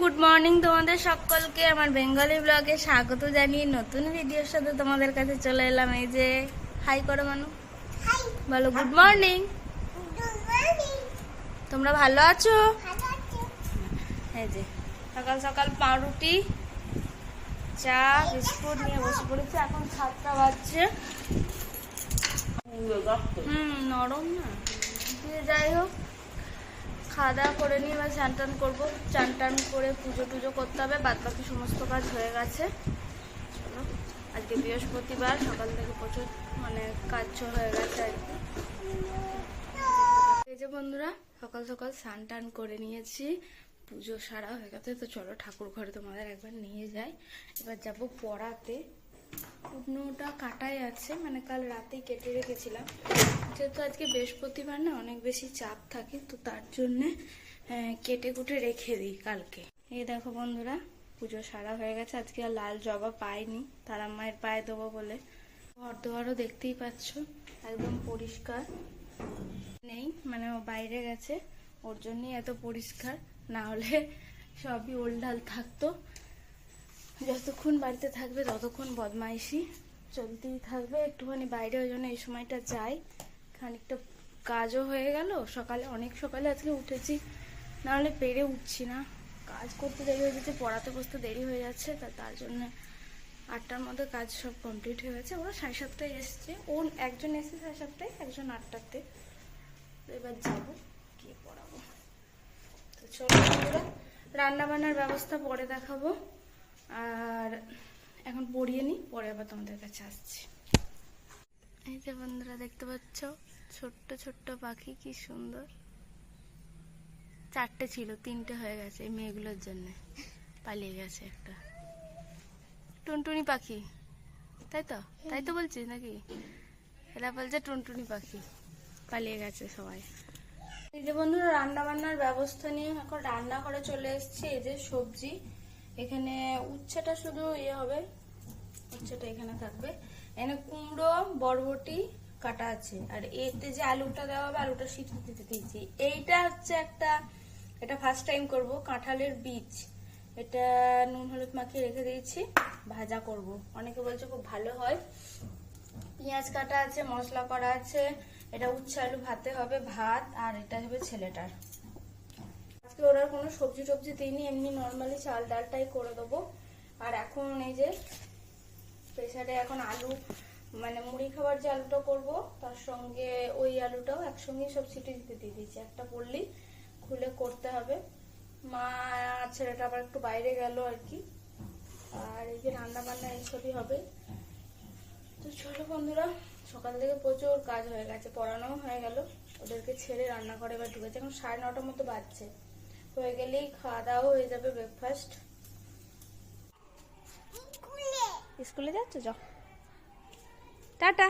Good morning তোমাদের সকলকে। আমার বেঙ্গলি ব্লগে স্বাগত জানিয়ে নতুন ভিডিওর সাথে তোমাদের কাছে চলে এলাম। এই যে হাই করো মানু। বলো গুড মর্নিং। তোমরা ভালো আছো? এই যে সকাল সকাল পাউরুটি চা বিস্কুট নিয়ে বসে পড়েছি। এখন সাতটা বাজছে। হুম নরম না। যাই হোক খাওয়া দাওয়া করে নিয়ে এবার চান টান করব। চান টান করে পুজো টুজো করতে হবে, বাদ বাকি সমস্ত কাজ হয়ে গেছে। চলো, আজকে বৃহস্পতিবার, সকাল থেকে প্রচুর মানে কাজ হয়ে গেছে আর কি। এই যে বন্ধুরা, সকাল সকাল স্নান টান করে নিয়েছি। পুজো সারা হয়ে গেছে, তো চলো ঠাকুর ঘরে তোমাদের একবার নিয়ে যাই। এবার যাব পড়াতে। কুটনোটা কাটাই আছে মানে কাল রাতেই কেটে রেখেছিলাম। যেহেতু আজকে বৃহস্পতিবার না, অনেক বেশি চাপ থাকে, তো তার জন্যে কেটে কুটে রেখে দিই কালকে। এই দেখো বন্ধুরা, পুজো সারা হয়ে গেছে, আজকে আর লাল জবা পাইনি, তারা মায়ের পায়ে দেবো বলে। ঘর দুয়ারও দেখতেই পাচ্ছ, একদম পরিষ্কার। নেই মানে ও বাইরে গেছে, ওর জন্যই এত পরিষ্কার, না হলে সবই ওলঢাল থাকতো। যতক্ষণ বাড়িতে থাকবে ততক্ষণ বদমাইশি চলতেই থাকবে। একটুখানি বাইরে ওই জন্য এই সময়টা যাই। খানিকটা কাজও হয়ে গেল। সকালে, অনেক সকালে আজকে উঠেছি। নাহলে পেরে উঠছি না। কাজ করতে দেরি হয়ে যাচ্ছে পড়াতে বসতে দেরি হয়ে যাচ্ছে, তা তার জন্য আটটার মধ্যে কাজ সব কমপ্লিট হয়ে গেছে। ওরা সাড়ে সাতটায় এসছে। ও একজন এসছে সাড়ে সাতটায়, একজন আটটাতে। তো এবার যাব, গিয়ে পড়াবো। তো চলো রান্না বান্নার ব্যবস্থা পরে দেখাবো। আর এখন পড়িয়ে নিই পরে আবার তোমাদের কাছে আসছি। এই যে বন্ধুরা দেখতে পাচ্ছ ছোট্ট ছোট্ট পাখি কি সুন্দর। চারটে ছিল তিনটে হয়ে গেছে এই মেয়েগুলোর জন্য। পালিয়ে গেছে একটা। টুনটুনি পাখি তাই তো? তাই তো বলছিস নাকি? এরা বলছে টুনটুনি পাখি। পালিয়ে গেছে সবাই। এই যে বন্ধুরা রান্না বান্নার ব্যবস্থা নিয়ে এখন রান্না করে চলে এসেছি। এই যে সবজি এখানে উচ্ছেটা শুধু ইয়ে হবে, উচ্ছেটা এখানে থাকবে। এখানে কুমড়ো, বরবটি কাটা আছে। আর এতে যে আলুটা দেওয়া হবে, আলুটা সিদ্ধ দিতে দিয়েছি। এইটা হচ্ছে একটা, এটা ফার্স্ট টাইম করব, কাঁঠালের বীজ। এটা নুন হলুদ মাখিয়ে রেখে দিয়েছি, ভাজা করব। অনেকে বলছে খুব ভালো হয়। পেঁয়াজ কাটা আছে, মশলা করা আছে। এটা উচ্ছে আলু ভাতে হবে, ভাত, আর এটা হবে ছেলেটার। আজকে ওরা কোনো সবজি টবজি দিইনি, এমনি নর্মালি চাল ডালটাই করে দেবো। আর এখন এই যে প্রেসারে এখন আলু মানে মুড়ি খাবার যে আলুটা করব, তার সঙ্গে ওই আলুটাও একসঙ্গে সব সিটি দিতে দিয়ে দিয়েছি। একটা পড়লেই খুলে করতে হবে। মা, ছেলেটা আবার একটু বাইরে গেল আর কি। আর এই যে রান্না বান্না এইসবই হবে। তো চলো বন্ধুরা, সকাল থেকে প্রচুর কাজ হয়ে গেছে, পড়ানোও হয়ে গেল। ওদেরকে ছেড়ে রান্না করে এবার ঢুকেছে। এখন সাড়ে নটার মতো বাজছে। হয়ে গেলেই খাওয়া দাওয়া হয়ে যাবে ব্রেকফাস্ট স্কুলে। যাচ্ছ? যাও। টাটা।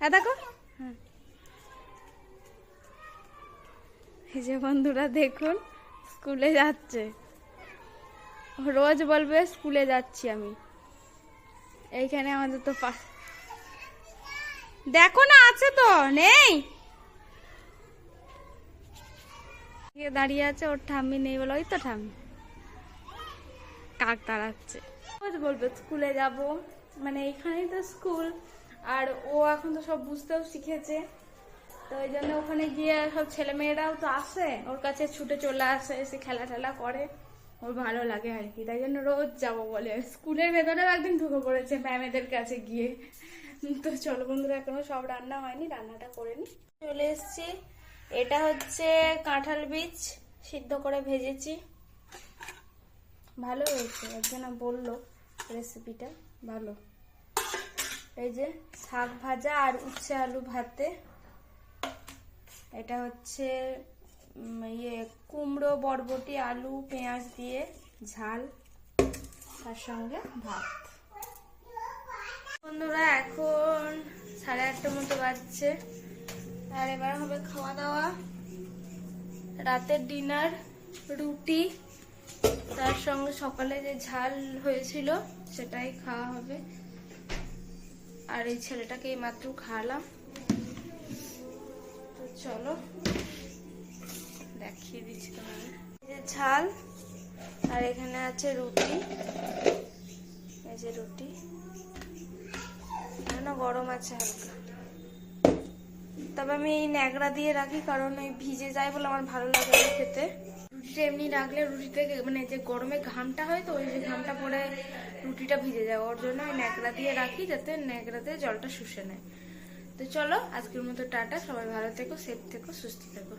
হ্যাঁ দেখো। এই যে বন্ধুরা দেখুন স্কুলে যাচ্ছে। রোজ বলবে স্কুলে যাচ্ছি আমি। এইখানে আমাদের তো পা দেখো না আছে তো নেই। দাঁড়িয়ে আছে, ওর ঠাম্মি নেই বলে, ওই তো ঠাম্মি। কাক দাঁড়াচ্ছে বলবে, স্কুলে যাব। মানে এইখানেই তো স্কুল, আর ও এখন তো সব বুঝতেও শিখেছে। তো ওই জন্য ওখানে গিয়ে সব ছেলে মেয়েরাও তো আসে, ওর কাছে ছুটে চলে আসে, এসে খেলা টেলা করে। ওর ভালো লাগে আর কি, তাই জন্য রোজ যাব বলে। স্কুলের ভেতরেও একদিন ঢুকে পড়েছে ম্যামেদের কাছে গিয়ে। তো চলো বন্ধুরা, এখনও সব রান্না হয়নি, রান্নাটা করে নি। চলে এসছি। এটা হচ্ছে কাঁঠাল বীজ, সিদ্ধ করে ভেজেছি। ভালো হয়েছে একজনা বলল রেসিপিটা ভালো। এই যে শাক ভাজা আর উচ্ছে আলু ভাতে, এটা হচ্ছে ইয়ে কুমড়ো, বরবটি, আলু, পেঁয়াজ দিয়ে ঝাল, তার সঙ্গে ভাত। বন্ধুরা, এখন সাড়ে আটটার মতো বাজছে। আর এবার হবে খাওয়া দাওয়া, রাতের ডিনার রুটি, তার সঙ্গে সকালে যে ঝাল হয়েছিল সেটাই খাওয়া হবে। আর এই ছেলেটাকে মাত্র খাওয়ালাম। তো চলো, দেখিয়ে দিচ্ছি তোমাদের। ঝাল, আর এখানে আছে রুটি। এই যে রুটি। গরম আছে হালকা। তবে আমি এই ন্যাকড়া দিয়ে রাখি, কারণ ওই ভিজে যায় বলে আমার ভালো লাগে না খেতে। রুটিটা এমনি রাখলে রুটিতে মানে যে গরমে ঘামটা হয় তো, ওই যে ঘামটা পরে রুটিটা ভিজে যায়। ওর জন্য ওই ন্যাকড়া দিয়ে রাখি যাতে ন্যাকড়াতে জলটা শুষে নেয়। তো চলো, আজকের মতো টাটা। সবাই ভালো থেকো সেফ থেকো, সুস্থ থেকো।